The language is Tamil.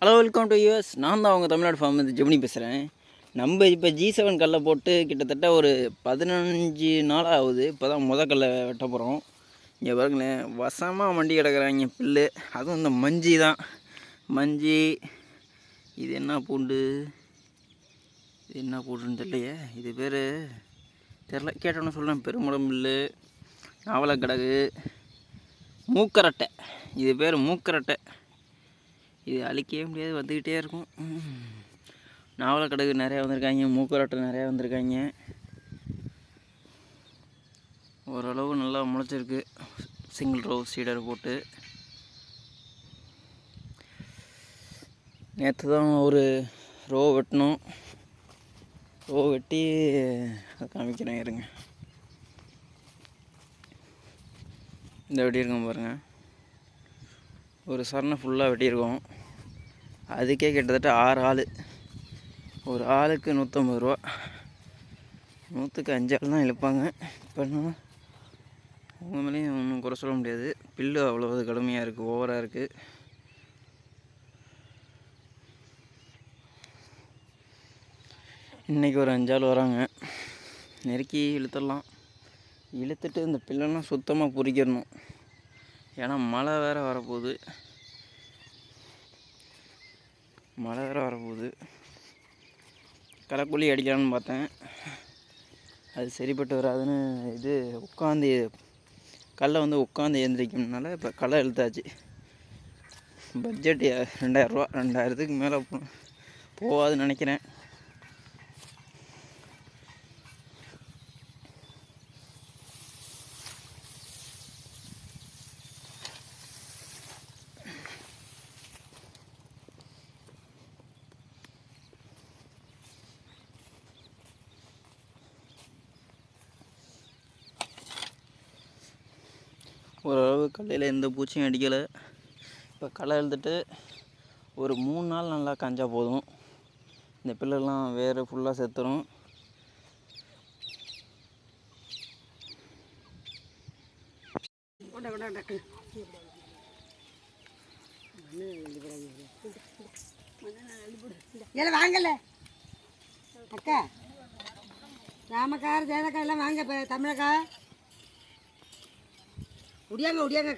ஹலோ வெல்கம் டு யூஎஸ் நான் தான் அவங்க தமிழ்நாடு ஃபார்ம் வந்து ஜெமினி பேசுகிறேன் நம்ம இப்போ ஜி செவன் கல்லை போட்டு கிட்டத்தட்ட ஒரு பதினஞ்சு நாள் ஆகுது. இப்போ தான் முத கல்லை வெட்ட போகிறோம் இங்கே பாருங்களேன் வசமாக வண்டி கிடக்குறாங்க புல்லு. அதுவும் இந்த மஞ்சி தான். மஞ்சி இது என்ன பூண்டு? இது என்ன பூண்டுன்னு தெரியலையே. இது பேர் தெரில கேட்டோன்னு சொல்கிறேன் பெருமுடம் பில்லு நாவலக்கிடகு மூக்கரட்டை. இது பேர் மூக்கரட்டை. இது அழிக்கவே முடியாது வந்துக்கிட்டே இருக்கும். நாவலக்கடகு நிறையா வந்திருக்காங்க மூக்கரட்டை நிறையா வந்திருக்காங்க. ஓரளவு நல்லா முளைச்சிருக்கு. சிங்கிள் ரோ சீடர் போட்டு. நேற்று தான் ஒரு ரோ வெட்டணும் ரோ வெட்டி அதை காமிக்கிறேன் இருங்க. இந்த வெட்டியிருக்கோம் பாருங்கள் ஒரு சரணை ஃபுல்லாக வெட்டியிருக்கோம். அதுக்கே கிட்டத்தட்ட ஆறு ஆள். ஒரு ஆளுக்கு நூற்றம்பது ரூபா. நூற்றுக்கு அஞ்சு ஆள் தான் இழுப்பாங்க. இப்போ என்ன? உங்கள் மேலேயும் ஒன்றும் குறை சொல்ல முடியாது. பில்லு அவ்வளோ கடுமையாக இருக்குது ஓவராக இருக்குது இன்றைக்கி ஒரு அஞ்சு ஆள் வராங்க. நெருக்கி இழுத்துடலாம். இழுத்துட்டு இந்த பில்லெல்லாம் சுத்தமாக பொறிக்கிடணும். ஏன்னா மழை வேறு வரப்போகுது. மழை வேறு வரப்போகுது. களைக்குழி அடிக்கலாம்னு பார்த்தேன். அது சரிப்பட்டு வராதுன்னு இது உட்காந்து கல்லை வந்து உட்காந்து எழுந்திரிக்கணுனால இப்போ களை இழுத்தாச்சு. பட்ஜெட் ரெண்டாயிரரூவா ரெண்டாயிரத்துக்கு மேலே போகாதுன்னு நினைக்கிறேன். ஓரளவு கல்லையில் எந்த பூச்சியும் அடிக்கலை. இப்போ களை எழுந்துட்டு ஒரு மூணு நாள் நல்லா காஞ்சா போதும். இந்த பிள்ளைலாம் வேறு ஃபுல்லாக செத்துரும். வாங்கல. அக்கா ராமக்கார் ஜெயலக்கா எல்லாம் வாங்க இப்போ தமிழக்கா? முடியாங்க முடியாங்க